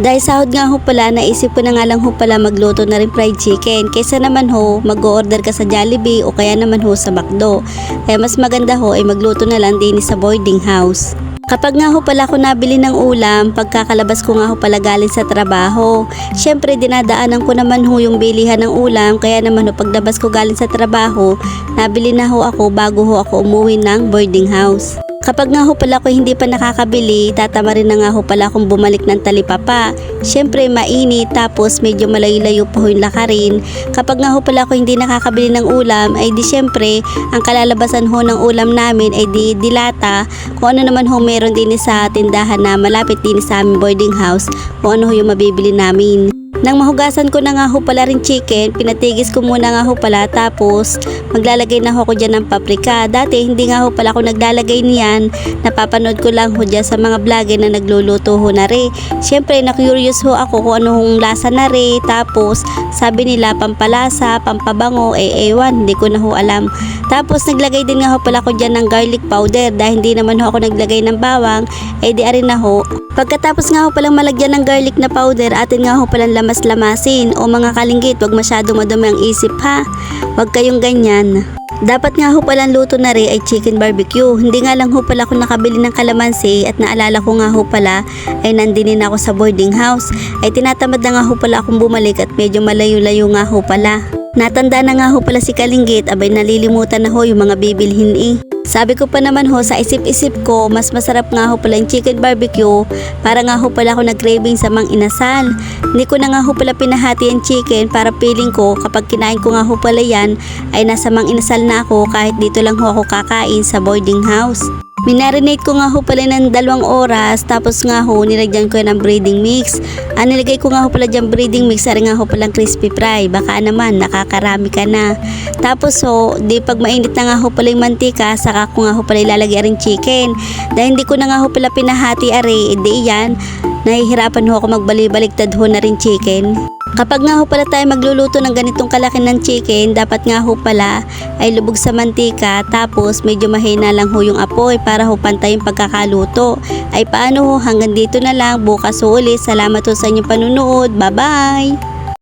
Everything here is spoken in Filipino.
Dahil sahod nga ho pala, naisip ko na nga lang ho pala magluto na rin fried chicken. Kaysa naman ho, mag-order ka sa Jollibee o kaya naman ho sa McDo. Kaya mas maganda ho ay magluto na lang din sa boarding house. Kapag nga ho pala ako nabili ng ulam, pagkakalabas ko nga ho pala galing sa trabaho. Siyempre, dinadaanan ko naman ho yung bilihan ng ulam, kaya naman ho paglabas ko galing sa trabaho, nabili na ho ako bago ho ako umuwi ng boarding house. Kapag nga ho pala ako hindi pa nakakabili, tatama rin na nga ho pala akong bumalik ng talipapa. Siyempre mainit tapos medyo malayo-layo pa ho yung lakarin. Kapag nga ho pala ako hindi nakakabili ng ulam, ay di siyempre ang kalalabasan ho ng ulam namin ay di dilata. Kung ano naman ho meron din sa tindahan na malapit din sa aming boarding house, kung ano ho yung mabibili namin. Nang mahugasan ko na nga ho pala rin chicken, pinatigis ko muna nga ho pala tapos maglalagay na ho ko dyan ng paprika. Dati hindi nga ho pala ako naglalagay niyan, napapanood ko lang ho dyan sa mga vlogger na nagluluto ho na re. Siyempre na-curious ho ako kung ano hong lasa na re, tapos sabi nila pampalasa, pampabango, eh ewan, hindi ko na ho alam. Tapos naglagay din nga ho pala ko dyan ng garlic powder dahil hindi naman ho ako naglagay ng bawang, eh di arin na ho. Pagkatapos nga ho palang malagyan ng garlic na powder, atin nga ho palang lamas-lamasin o mga kalinggit, wag masyado madumi ang isip ha. Wag kayong ganyan. Dapat nga ho palang luto na rin ay chicken barbecue. Hindi nga lang ho pala ako nakabili ng kalamansi at naalala ko nga ho pala ay nandinin ako sa boarding house. Ay tinatamad na nga ho pala akong bumalik at medyo malayo-layo nga ho pala. Natanda na nga ho pala si Kalinggit abay nalilimutan na ho yung mga bibilhin eh. Sabi ko pa naman ho sa isip-isip ko mas masarap nga ho pala yung chicken barbecue para nga ho pala ako nag-craving sa mang inasal. Hindi ko na nga ho pala pinahati yung chicken para feeling ko kapag kinain ko nga ho pala yan ay nasa mang inasal na ako kahit dito lang ho ako kakain sa boarding house. Minarinate ko nga ho pala ng dalawang oras tapos nga ho nilagyan ko ng breading mix. Ah, nilagay ko nga ho pala dyan breading mix ari nga ho palang crispy fry. Baka naman nakakarami ka na. Tapos ho, di pag mainit na nga ho pala yung mantika, saka ko nga ho pala ilalagay rin chicken. Dahil hindi ko na nga ho pala pinahati ari, edi yan. Nahihirapan ho ako magbali-baliktad ho na rin chicken. Kapag nga ho pala tayo magluluto ng ganitong kalaki ng chicken, dapat nga ho pala ay lubog sa mantika tapos medyo mahina lang ho yung apoy para ho pantay yung pagkakaluto. Ay paano ho hanggang dito na lang bukas ho ulit. Salamat ho sa inyong panunood. Bye bye!